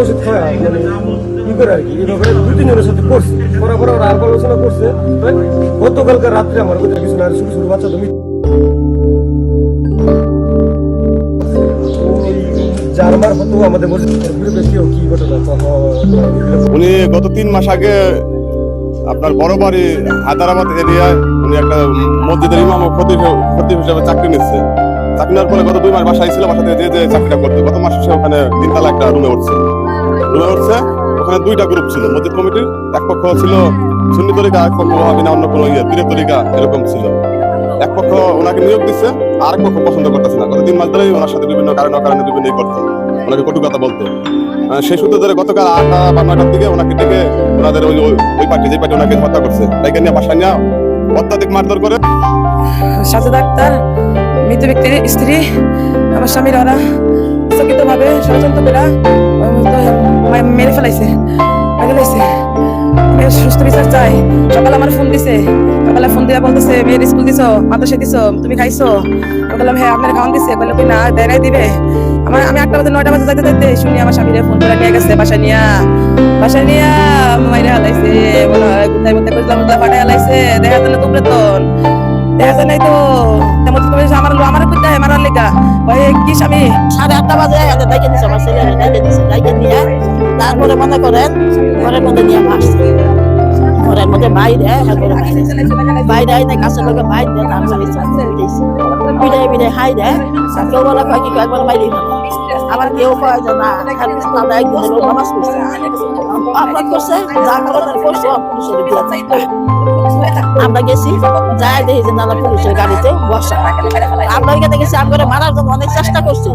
ওষুধ খায় মানে কি করে আর কি সাথে করছে। আর আলোচনা করছে। গতকালকে রাত্রে আমার কিছু না বাচ্চা তুমি কি উনি গত তিন মাস আগে আপনার বড় বাড়ি হায়দ্রাবাদ এরিয়ায় উনি একটা মসজিদের ইমাম খতিব হিসেবে চাকরি নিচ্ছে। চাকরি নেওয়ার পরে গত দুই মাস বাসায় ছিল বাসা থেকে যে যে চাকরিটা করতে। গত মাসে সে ওখানে তিনতলা একটা রুমে উঠছে। ওখানে দুইটা গ্রুপ ছিল মসজিদ কমিটির এক পক্ষ ছিল সুন্নি তরিকা, এক পক্ষ না অন্য কোনো ইয়ে পীরের তরিকা এরকম ছিল। এক পক্ষ ওনাকে নিয়োগ দিচ্ছে আর এক পক্ষ পছন্দ করতেছে না। গত তিন মাস ধরেই ওনার সাথে বিভিন্ন কারণে কারণে বিভিন্ন করতো ওনাকে কটু কথা বলতো। সেই সূত্রে ধরে গতকাল আটটা বা নয়টার দিকে ওনাকে ডেকে ওনাদের ওই ওই- পার্টি যে পার্টি ওনাকে হত্যা করছে তাইকে নিয়ে বাসায় নিয়ে অত্যাধিক মারধর করে। সাজু ডাক্তার মৃত ব্যক্তির স্ত্রী, আমার স্বামীর ওরা চকিত ভাবে ষড়যন্ত্র করে মেরে ফেলাইছে আগে লাইছে। আমি সুস্থ বিচার চাই। সকালে আমার ফোন দিছে। সকালে ফোন দিয়া বলতেছে, মেয়ের স্কুল দিছো মাদ্রাসা দিছো, তুমি খাইছো? আমি বললাম হ্যাঁ আপনার খাওয়ান দিছে। বলল না দেয় দিবে। আমার, আমি একটা বাজে, নয়টা বাজে যাইতে যাইতে শুনি আমার স্বামীরে ফোন করে নিয়ে গেছে বাসা নিয়া বাসা নিয়া। মাইরে হালাইছে বলো কোথায় মধ্যে কইলাম ফাটাই হালাইছে, দেখা তো না তো দেখা যায় নাই তো। তুমি আমার আমার বুঝতে হয় মারার লেগা। ওই কি স্বামী? সাড়ে আটটা বাজে এখানে ডাইকে দিছে আমার ছেলে ডাইকে দিছে ডাইকে দিয়ে তারপরে মনে করেন ঘরের মধ্যে নিয়ে আসছে। ঘরের মধ্যে ভাই দেয় এরপরে ভাই দেয় না কাছের লোকে ভাই দেয় তারপরে বিদায় বিদায় হাই দেয় কেউ বলে কয় কি কয়েকবার বাইরে আবার কেউ কয় যে না হ্যাঁ, দেয় নামাজ পড়ছে। অপরাধ করছে যা করছে পুলিশের দিয়ে আমরা গেছি যাই দেখি যে নানা পুলিশের গাড়িতে বসা। আমরা এখানে গেছি আমি করে মারার জন্য অনেক চেষ্টা করছি।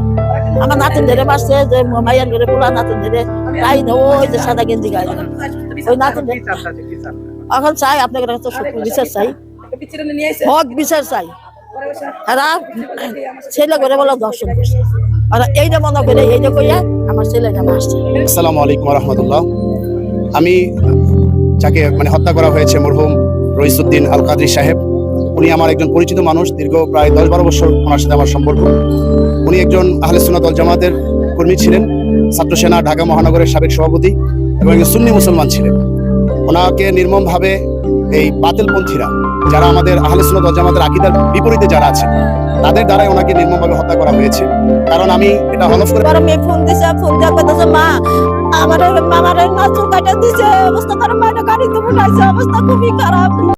আমার নাতিন ধরে মারছে যে মাইয়ার ঘরে পোলা নাতিন ধরে তাই ওই যে সাদা গেঞ্জি গায়ে। ওই নাতিন এখন চাই আপনাদের কাছে বিচার চাই। হক বিচার চাই। তারা ছেলে করে বলে দর্শন করছে। আর এইটা মনে করে এইটা কইয়া আমার ছেলেটা মারছে। আসসালামু আলাইকুম রহমতুল্লাহ। আমি যাকে মানে হত্যা করা হয়েছে মরহুম রইসুদ্দিন আল কাদরি সাহেব। উনি আমার একজন পরিচিত মানুষ, দীর্ঘ প্রায় দশ বারো বছর ওনার সাথে আমার সম্পর্ক। উনি একজন আহলে দল জামাতের কর্মী ছিলেন, ছাত্র সেনা, ঢাকা মহানগরের সাবেক সভাপতি এবং একজন সুন্নি মুসলমান ছিলেন। ওনাকে নির্মমভাবে এই বাতিলপন্থীরা, যারা আমাদের আহলে দল জামাতের আকিদার বিপরীতে যারা আছেন তাদের দ্বারাই ওনাকে নির্মমভাবে হত্যা করা হয়েছে। কারণ আমি এটা হলফ করে বড় মেয়ে ফোন দিছে, ফোন দিয়ে কথা মা, আমার, মামার নাচুর কাটা দিছে, অবস্থা খারাপ, মায়ের গাড়িতে উঠাইছে, অবস্থা খুবই খারাপ।